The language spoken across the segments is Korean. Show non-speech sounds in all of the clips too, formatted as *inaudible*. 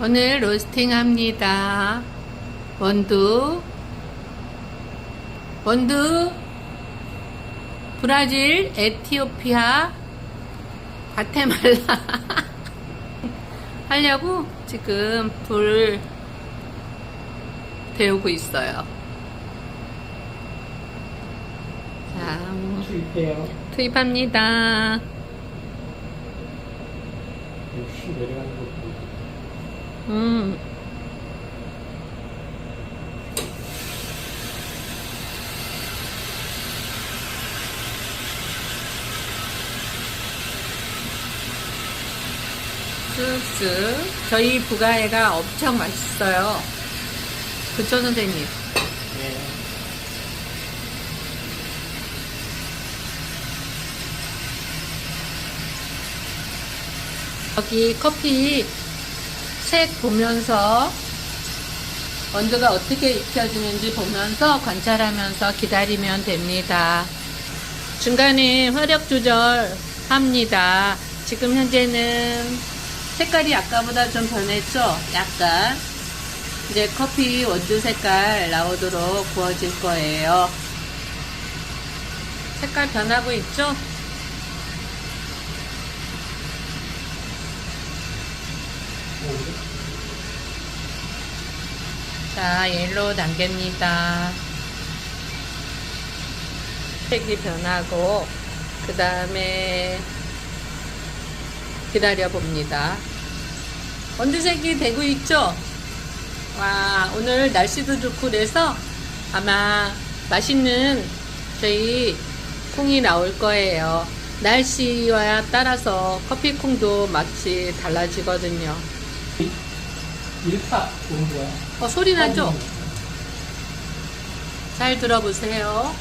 오늘 로스팅 합니다. 원두, 원두, 브라질, 에티오피아, 과테말라 *laughs* 하려고 지금 불 데우고 있어요. 자, 투입해요. 투입합니다. 역시 내려가는 거. 음. 쓱쓱. 저희 부가회가 엄청 맛있어요. 그쵸, 선생님? 네. 여기 커피 색 보면서 원두가 어떻게 익혀지는지 보면서 관찰하면서 기다리면 됩니다. 중간에 화력 조절 합니다. 지금 현재는 색깔이 아까보다 좀 변했죠? 약간. 이제 커피 원두 색깔 나오도록 구워질 거예요. 색깔 변하고 있죠? 자, 옐로우 단계입니다. 색이 변하고, 그 다음에 기다려 봅니다. 원두색이 되고 있죠? 와, 오늘 날씨도 좋고 그래서 아마 맛있는 저희 콩이 나올 거예요. 날씨와 따라서 커피콩도 맛이 달라지거든요. 1파 좋은 거야. 어, 소리 나죠? 잘 들어보세요.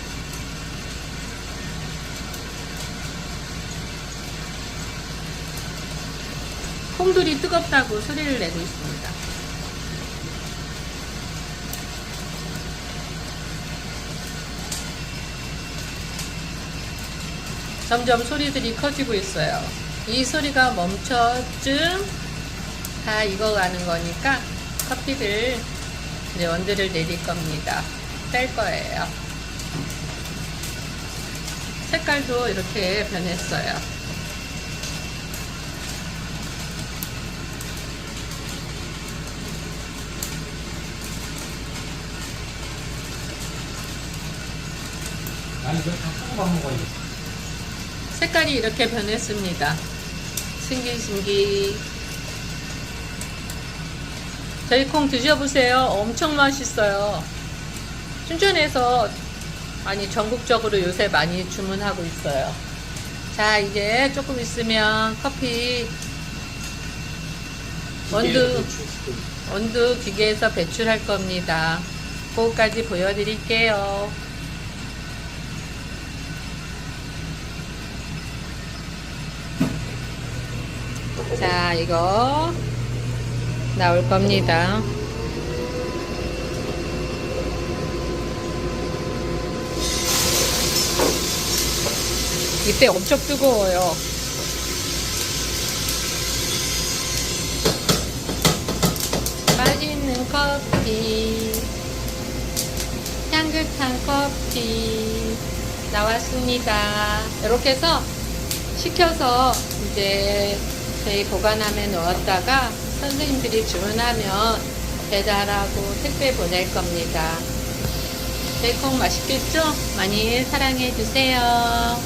콩들이 뜨겁다고 소리를 내고 있습니다. 점점 소리들이 커지고 있어요. 이 소리가 멈춰쯤 다 익어가는 거니까 커피를 이제 원두를 내릴 겁니다. 뺄 거예요. 색깔도 이렇게 변했어요. 아니, 다 먹어야. 색깔이 이렇게 변했습니다. 신기신기. 저희 콩 드셔보세요. 엄청 맛있어요. 춘천에서 아니 전국적으로 요새 많이 주문하고 있어요. 자 이제 조금 있으면 커피 원두 원두 기계에서 배출할 겁니다. 그거까지 보여드릴게요. 자, 이거 나올 겁니다. 이때 엄청 뜨거워요. 맛있는 커피, 향긋한 커피 나왔습니다. 이렇게 해서 식혀서 이제 저희 보관함에 넣었다가 선생님들이 주문하면 배달하고 택배 보낼 겁니다. 베이컨 맛있겠죠? 많이 사랑해 주세요.